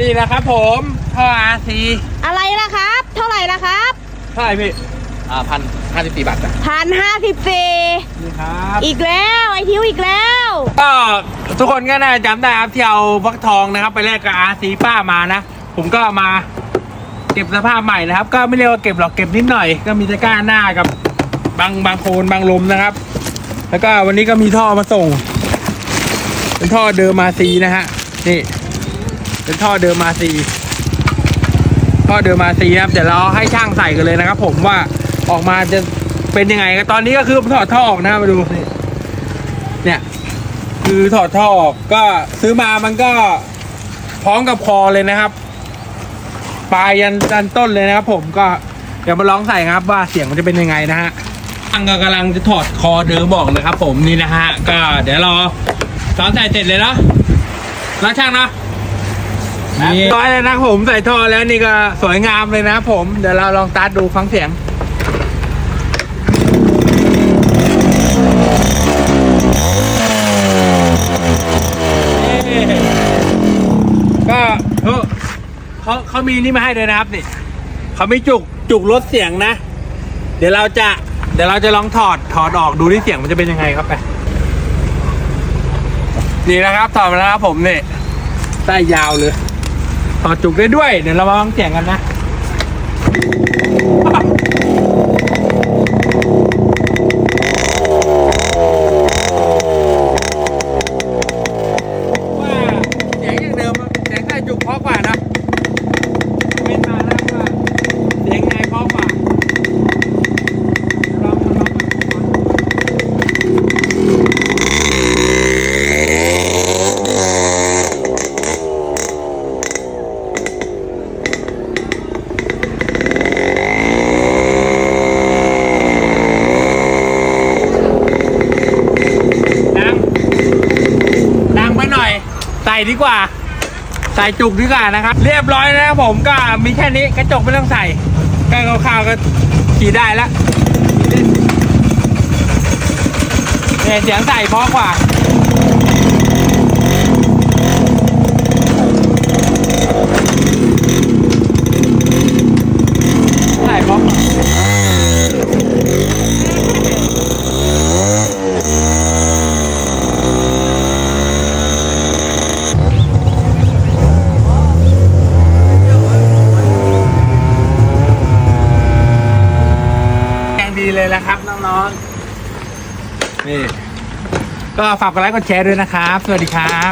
นี่นะครับผมท่อ RC อะไรล่ะครับ เท่าไหร่ล่ะครับเท่าไหร่พี่อ่าพันห้าสิบสี่บาทจ้ะพันห้าสิบสี่นี่ครับอีกแล้วไอทิวอีกแล้วก็ทุกคนก็น่าจะจำได้ครับที่เอาฟักทองนะครับ ไปแลกกับ RC ป้ามานะ ผมก็เอามาเก็บสภาพใหม่นะครับ ก็ไม่เรียกว่าเก็บหรอกเก็บนิดหน่อย ก็มีตะกร้าหน้ากับบางบางโคนบางลมนะครับ แล้วก็วันนี้ก็มีท่อมาส่ง เป็นท่อเดิมมาซีนะฮะนี่ เป็นท่อเดิมมาซีท่อเดิมมาซีนะครับเดี๋ยวเราให้ช่างใส่กันเลยนะครับ ผมว่าออกมาจะเป็นยังไงก็ตอนนี้ก็คือถอดท่อออกนะมาดูนี่เนี่ย คือถอดท่อออกก็ซื้อมามันก็พร้อมกับคอเลยนะครับปลายยันยันต้นเลยนะครับ ผมก็เดี๋ยวมาลองใส่ครับว่าเสียงมันจะเป็นยังไงนะฮะช่างก็กำลังจะถอดคอเดิมบอกเลยครับ ผมนี่นะฮะก็เดี๋ยวรอตอนใส่เสร็จเลยเนาะแล้วช่างเนาะ นี่ร้อยเลยนะครับผมใส่ท่อแล้วนี่ก็สวยงามเลยนะครับผม เดี๋ยวเราลองสตาร์ทดูฟังเสียงก็เขาเขาเขามีนี่มาให้ด้วยนะครับนี่เขามีจุกจุกลดเสียงนะ เดี๋ยวเราจะเดี๋ยวเราจะลองถอดถอดออกดูที่เสียงมันจะเป็นยังไงครับไปนี่นะครับถอดมาแล้วครับผมนี่ได้ยาวเลย ต่อจุกได้ด้วย เดี๋ยวเรามาฟังเสียงกันนะ ว่าเสียงอย่างเดิมอะเสียงใต้จุกเพราะกว่านะเป็นมาแล้วว่าเสียงไงเพราะกว่าลองลองลองดัง ดังไปหน่อย ใส่ดีกว่า ใส่จุกดีกว่านะครับ เรียบร้อยนะครับผมก็มีแค่นี้กระจกไม่ต้องใส่ก็คร่าวๆก็ขี่ได้แล้วเนี่ยเสียงใส่เพราะกว่า ใส่เพราะกว่าแรงดี เลยนะครับ น้องๆนี่ก็ฝากกดไลค์กดแชร์ด้วยนะครับ สวัสดีครับ